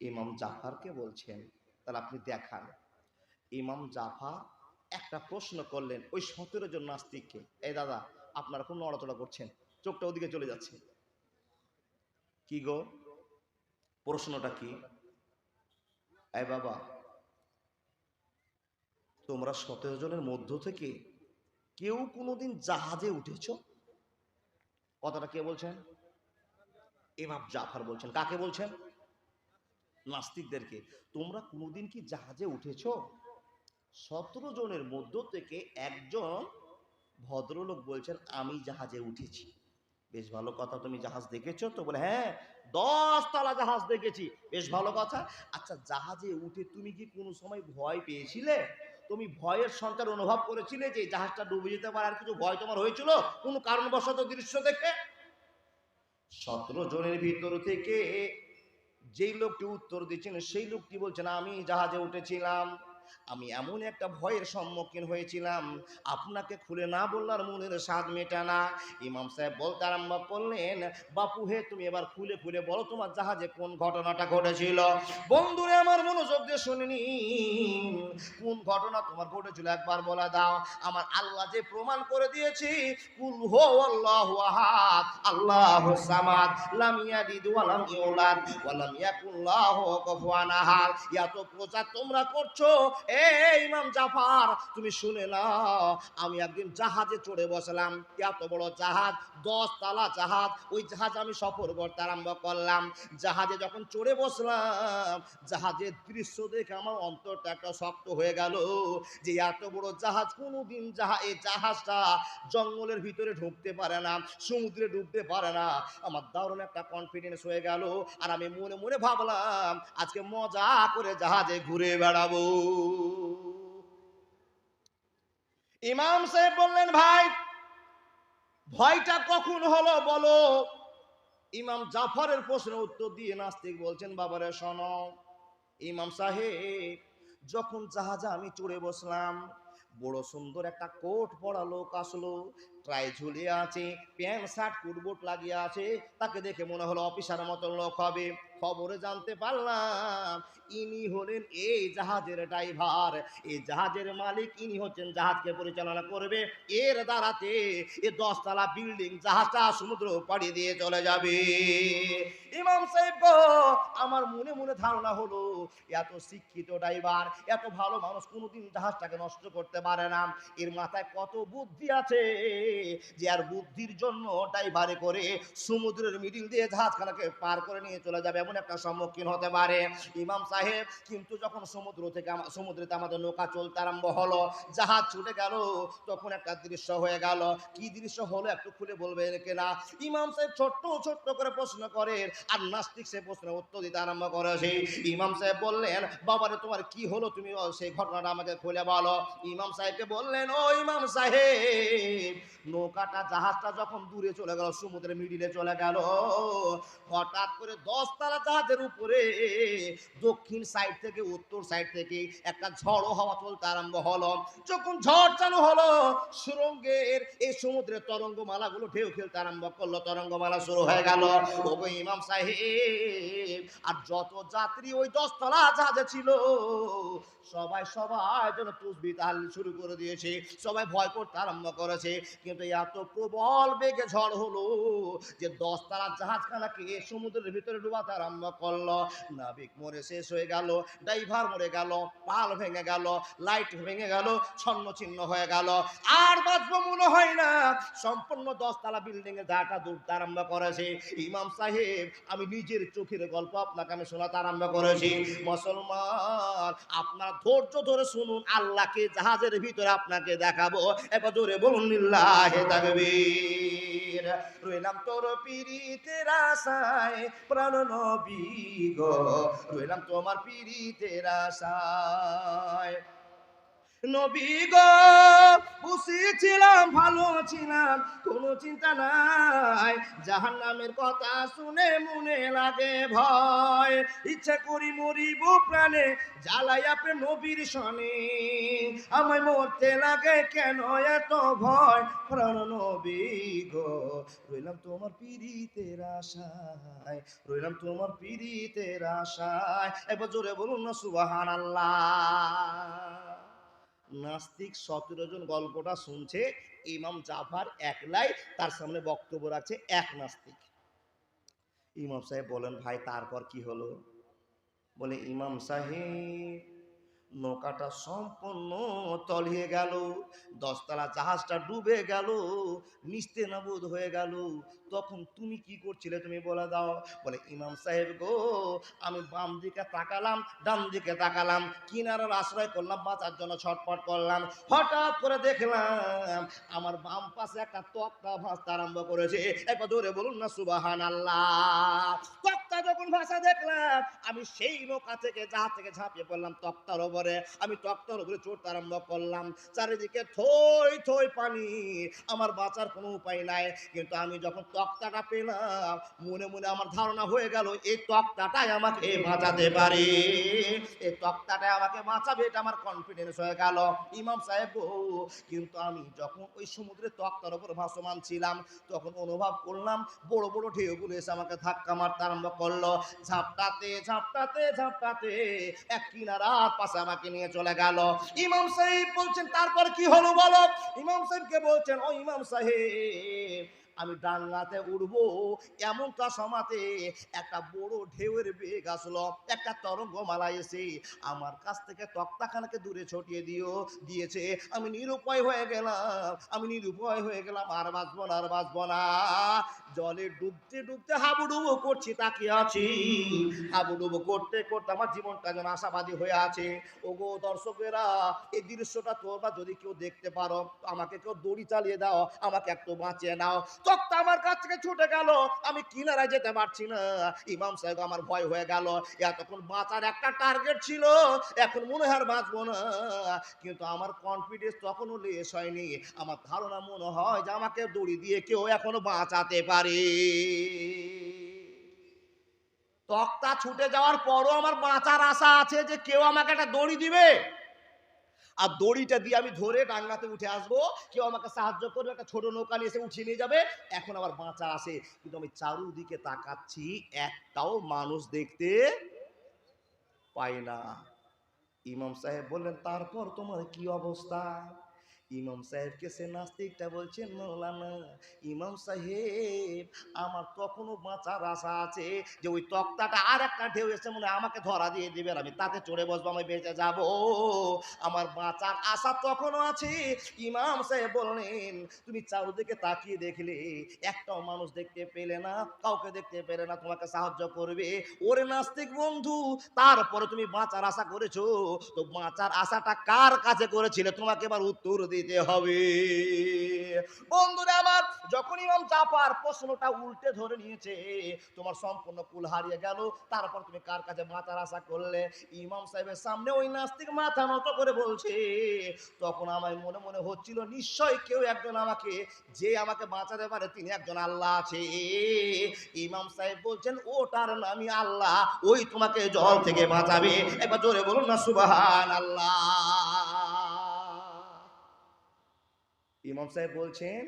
ইমাম জাফারকে বলছেন, তাহলে আপনি দেখান। ইমাম জাফা একটা প্রশ্ন করলেন, ওই সতেরো জন নাস্তিককে, এই দাদা, আপনারা খুব নড়াচড়া করছেন, চোখটা ওদিকে চলে যাচ্ছে। কি গো? প্রশ্নটা কি? এই বাবা, তোমরা সতেরো জনের মধ্য থেকে কেউ কোনোদিন জাহাজে উঠেছ? কথাটা কে বলছেন? এমাম জাফার বলছেন। কাকে বলছেন? নাস্তিকদেরকে। তোমরা কোনোদিন কি জাহাজে উঠেছ? সতেরো জনের মধ্য থেকে একজন ভদ্রলোক বলছেন, আমি জাহাজে উঠেছি। বেশ ভালো কথা, তুমি জাহাজ দেখেছ? তো বলে হ্যাঁ দশ তলা জাহাজ দেখেছি। বেশ ভালো কথা। আচ্ছা জাহাজে উঠে তুমি কি কোনো সময় ভয় পেয়েছিলে? তুমি ভয়ের সঞ্চার অনুভব করেছিলে যে জাহাজটা ডুবে যেতে পারে আর কিছু ভয় তোমার হয়েছিল? কোনো কারণবশত দৃশ্য দেখে? সতেরো জনের ভিতর থেকে যেই লোকটি উত্তর দিচ্ছেন সেই লোকটি বলছেন আমি জাহাজে উঠেছিলাম। আমি এমন একটা ভয়ের সম্মুখীন হয়েছিলাম। আপনাকে খুলে না বললার মনের স্বাদ মেটা না। ইমাম সাহেব বলতে আরম্ভ করলেন, বাপু হে, তুমি এবার খুলে খুলে বলো তোমার জাহাজে কোন ঘটনাটা ঘটেছিল? বন্ধুরে, আমার মনোযোগ দিয়ে শুনিনি। কোন ঘটনা তোমার ঘটেছিল একবার বলে দাও। আমার আল্লাহ যে প্রমাণ করে দিয়েছি, কুল হো আল্লাহু আহাদ, আল্লাহু সামাদ, লাম ইয়ালিদ ওয়া ইউলাদ, ওয়া লাম ইয়াকুল লাহু কুফুয়ান আহাদ। এত প্রচার তোমরা করছ এ ইমাম জাফর, তুমি শুনে না আমি একদিন জাহাজে চড়ে বসলাম। এত বড় জাহাজ? দশ তালা জাহাজ। ওই জাহাজ আমি সফর করতে আরম্ভ করলাম। জাহাজে যখন চড়ে বসলাম, জাহাজের দৃশ্য দেখে আমার অন্তরটা একটা শক্ত হয়ে গেল যে এত বড় জাহাজ কোনোদিন জাহা এই জাহাজটা জঙ্গলের ভিতরে ঢুকতে পারে না, সমুদ্রে ডুবতে পারে না। আমার দারুণ একটা কনফিডেন্স হয়ে গেল। আর আমি মনে মনে ভাবলাম, আজকে মজা করে জাহাজে ঘুরে বেড়াবো। ইমাম সাহেব বললেন, ভাই, ভয়টা কখন হলো বলো? ইমাম জাফরের প্রশ্নের উত্তর দিয়ে নাস্তিক বলছেন, বাবারে, শোন, ইমাম সাহেব, যখন জাহাজে আমি চড়ে বসলাম, বড় সুন্দর একটা কোট পরা লোক আসলো। ট্রাই ঝুলিয়ে আছে, প্যান্ট, শার্ট, কুটবুট লাগিয়ে আছে। তাকে দেখে মনে হলো অফিসার মতো লোক হবে। খবরে জানতে পারলাম, ইনি হলেন এই জাহাজের ড্রাইভার। এই জাহাজের মালিক, ইনি হচ্ছেন জাহাজকে পরিচালনা করবে। এর দ্বারাতে এ দশতলা বিল্ডিং জাহাজটা সমুদ্র পাড়ি দিয়ে চলে যাবে। ইমাম সাহেব আমার মনে মনে ধারণা হলো, এত শিক্ষিত ড্রাইভার, এত ভালো মানুষ কোনোদিন জাহাজটাকে নষ্ট করতে পারে না। এর মাথায় কত বুদ্ধি আছে। যে আর বুদ্ধির জন্য ড্রাইভারে করে সমুদ্রের মিডিল দিয়ে জাহাজখানাকে পার করে নিয়ে চলে যাবে, এমন একটা সম্মুখীন হতে পারে। ইমাম সাহেব কিন্তু যখন সমুদ্র থেকে সমুদ্রেতে আমাদের নৌকা চলতে আরম্ভ হলো, জাহাজ ছুটে গেল, তখন একটা দৃশ্য হয়ে গেল। কি দৃশ্য হলো একটু খুলে বলবেন কিনা? ইমাম সাহেব ছোট্ট ছোট্ট করে প্রশ্ন করেন, আর নাস্তিক সে প্রশ্নের উত্তর দিতে আরম্ভ করেছে। ইমাম সাহেব বললেন, বাবারে, তোমার কি হলো? তুমি সেই ঘটনাটা আমাকে খুলে বলো। ইমাম সাহেবকে বললেন, ও ইমাম সাহেব নৌকাটা, জাহাজটা যখন দূরে চলে গেল, সমুদ্রের মিডিলে চলে গেল, হঠাৎ করে দশতলা জাহাজের উপরে দক্ষিণ সাইড থেকে, উত্তর সাইড থেকে একটা ঝড়ো হাওয়া চলতে আরম্ভ হলো। যখন ঝড় চালু হলো, সুরঙ্গের এই সমুদ্রের তরঙ্গমালাগুলো ঢেউ খেলতে আরম্ভ করল, তরঙ্গমালা শুরু হয়ে গেল। ওগো ইমাম সাহেব, আর যত যাত্রী ওই দশ দশতলা জাহাজে ছিল, সবাই সবাই যেন তুসবি তাহাল শুরু করে দিয়েছে, সবাই ভয় করতে আরম্ভ করেছে। কিন্তু এত প্রবল বেগে ঝড় হলো যে দশ দশতলা জাহাজখানাকে সমুদ্রের ভিতরে ডুবাতে আরম্ভ করল। নাবিক মরে শেষ হয়ে গেল, ড্রাইভার মরে গেল, পাল ভেঙে গেল, লাইট ভেঙে গেল ছন্ন ছিন্ন হয়ে গেল। আর বাঁচবো মনে হয় না, সম্পূর্ণ দশতলা বিল্ডিং এ দাটা দৌড়তে আরম্ভ করেছে। ইমাম সাহেব, আমি নিজের চোখের গল্প আপনাকে আমি শোনাতে আরম্ভ করেছি। মুসলমান, আপনার ধৈর্য ধরে শুনুন, আল্লাহকে জাহাজের ভিতরে আপনাকে দেখাবো। এবার জোরে বলুন লিল্লাহে তাকবীর। রইলাম তোর পিরিতে রাসায় প্রাণ নবী গো। রইলাম তোমার পিরিতে আশায়। নবী গো বুঝেছিলাম ভালো ছিলাম, কোনো চিন্তা নাই। জাহান নামের কথা শুনে মনে লাগে ভয়। ইচ্ছে করি মরিব প্রাণে, জ্বালাই আপনি নবীর সনে। আমায় মরতে লাগে কেন এত ভয়? প্রাণ নবী গো, রইলাম তোমার পীড়িতের আশায়। রইলাম তোমার পীড়িতের আশায়। এবার জোরে বলুন না সুবাহান আল্লাহ নাস্তিক সতেরো জন গল্পটা শুনছে, ইমাম জাফার একলাই, তার সামনে বক্তব্য রাখছে এক নাস্তিক। ইমাম সাহেব বলেন, ভাই, তারপর কি হলো? বলে, ইমাম সাহেব নৌকাটা সম্পূর্ণ তলিয়ে গেল, দশতলা জাহাজটা ডুবে গেল, নিস্তে নাবুদ হয়ে গেল। তখন তুমি কি করছিলে তুমি বলে দাও। বলে, ইমাম সাহেব গো, আমি বাম দিকে তাকালাম, ডান দিকে তাকালাম, কিনারার আশ্রয় করলাম, বাঁচার জন্য ছটফট করলাম। হঠাৎ করে দেখলাম আমার বাম পাশে একটা তক্তা ভাসতে আরম্ভ করেছে। একবার ধরে বলুন না সুবাহান আল্লাহ তক্তা যখন ভাষা দেখলাম, আমি সেই নৌকা থেকে জাহাজ থেকে ঝাঁপিয়ে পড়লাম তক্তার ওপরে। আমি তক্তার উপরে চড়তে আরম্ভ করলাম। চারিদিকে থই থই পানি। আমার বাঁচার কোনো উপায় নাই। কিন্তু আমি যখন তক্তাটা পেলাম, মনে মনে আমার ধারণা হয়ে গেল, এই তক্তাটাই আমাকে বাঁচাতে পারে। এই তক্তাটাই আমাকে বাঁচাবে, এটা আমার কনফিডেন্স হয়ে গেল। ইমাম সাহেব কিন্তু আমি যখন ওই সমুদ্রের তক্তার উপর ভাসমান ছিলাম, তখন অনুভব করলাম, বড় বড় ঢেউগুলো এসে আমাকে ধাক্কা মারতে আরম্ভ করল। ঝাপটাতে ঝাপটাতে ঝাপটাতে এক কিনারার পাশে আমাকে নিয়ে চলে গেল। ইমাম সাহেব বলছেন, তারপর কি হলো বলো? ইমাম সাহেবকে বলছেন, ও ইমাম সাহেব, আমি ডাঙ্গাতে উঠবো এমনটা সমাতে একটা বড় ঢেউয়ের বেগ আসলো, একটা তরঙ্গ মালা এসে আমার কাছ থেকে তক্তাখানাকে দূরে ছটিয়ে দিও, দিয়েছে। আমি নিরুপায় হয়ে গেলাম, আমি নিরুপায় হয়ে গেলাম, আর বাঁচবো না, আর বাঁচবো না। জলে ডুবতে ডুবতে হাবুডুবু করছি, তাকিয়ে আছি। হাবুডুবু করতে করতে আমার জীবনটা যেন আশাবাদী হয়ে আছে। ওগো দর্শকেরা, এই দৃশ্যটা তোমরা যদি কেউ দেখতে পারো, আমাকে কেউ দড়ি চালিয়ে দাও, আমাকে একটু বাঁচিয়ে নাও। তক্তা আমার কাছ থেকে ছুটে গেল, আমি কিনারায় যেতে পারছি না। ইমাম সাহেব আমার ভয় হয়ে গেল। এতক্ষণ বাঁচার একটা টার্গেট ছিল, এখন মনে হয় বাঁচবো না। কিন্তু আমার কনফিডেন্স তখনও লেস হয়নি। আমার ধারণা মনে হয় যে আমাকে দড়ি দিয়ে কেউ এখনও বাঁচাতে পারে তক্তা ছুটে যাওয়ার পরও আমার বাঁচার আশা আছে যে কেউ আমাকে একটা দড়ি দিবে। আর দড়িটা দিয়ে আমি ধরে ডাঙ্গাতে উঠে আসব। কেউ আমাকে সাহায্য করবে, একটা ছোট নৌকা নিয়ে এসে উঠিয়ে নিয়ে যাবে। এখন আমার বাঁচা আসে। কিন্তু আমি চারুদিকে তাকাচ্ছি, একটাও মানুষ দেখতে পাই না। ইমাম সাহেব বললেন, তারপর তোমার কি অবস্থা? ইমাম সাহেবকে সে নাস্তিকটা বলছেন মৌলানা ইমাম সাহেব, আমার তখনও বাঁচার আশা আছে যে ওই তক্তাটা আর একটা ঢেউ এসে মনে আমাকে ধরা দিয়ে দিবেন আমি তাতে চড়ে বসবো, আমি বেঁচে যাব। আমার বাঁচার আশা তখনও আছে। ইমাম সাহেব বললেন, তুমি চারদিকে তাকিয়ে দেখলে একটাও মানুষ দেখতে পেলে না, কাউকে দেখতে পেলে না, তোমাকে সাহায্য করবে। ওরে নাস্তিক বন্ধু, তারপরে তুমি বাঁচার আশা করেছ, তো বাঁচার আশাটা কার কাছে করেছিলে? তোমাকে এবার উত্তর দিতে হবে। বন্ধুরা আমার, যখন ইমাম জাফার প্রশ্নটা উল্টে ধরে নিয়েছে, তোমার সম্পূর্ণ কুল হারিয়ে গেল, তারপর তুমি কার কাছে বাঁচার আশা করলে? ইমাম সাহেবের সামনে ওই নাস্তিক মাথা নত করে বলছে, তখন আমার মনে মনে হচ্ছিল, নিশ্চয় কেউ একজন আমাকে, যে আমাকে বাঁচাতে পারে, তিনি একজন আল্লাহ আছে। ইমাম সাহেব বলছেন, ওটার নামই আল্লাহ, ওই তোমাকে জল থেকে বাঁচাবে। একবার জোরে বলুন না সুবাহান আল্লাহ ইমাম সাহেব বলছেন,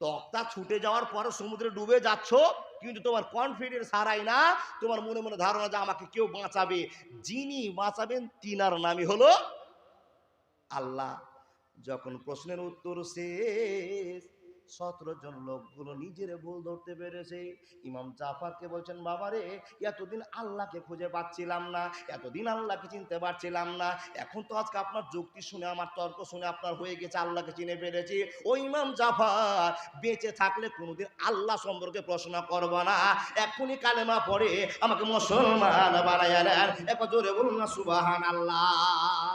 তক্তা ছুটে যাওয়ার পরে সমুদ্রে ডুবে যাচ্ছ, কিন্তু তোমার কনফিডেন্স হারাই না, তোমার মনে মনে ধারণা যে আমাকে কেউ বাঁচাবে। যিনি বাঁচাবেন, তিনার নামই হলো আল্লাহ। যখন প্রশ্নের উত্তর শেষ সতেরো জন লোকগুলো নিজের ভুল ধরতে পেরেছে। ইমাম জাফারকে বলছেন, বাবারে, এতদিন আল্লাহকে খুঁজে পাচ্ছিলাম না, এতদিন আল্লাহকে চিনতে পারছিলাম না। এখন তো আজকে আপনার যুক্তি শুনে, আমার তর্ক শুনে আপনার হয়ে গেছে, আল্লাহকে চিনে ফেলেছি। ও ইমাম জাফার, বেঁচে থাকলে কোনোদিন আল্লাহ সম্পর্কে প্রশ্ন করব না। এখনই কালেমা পড়ে আমাকে মুসলমান বানায় জোরে বলুন না সুবাহান আল্লাহ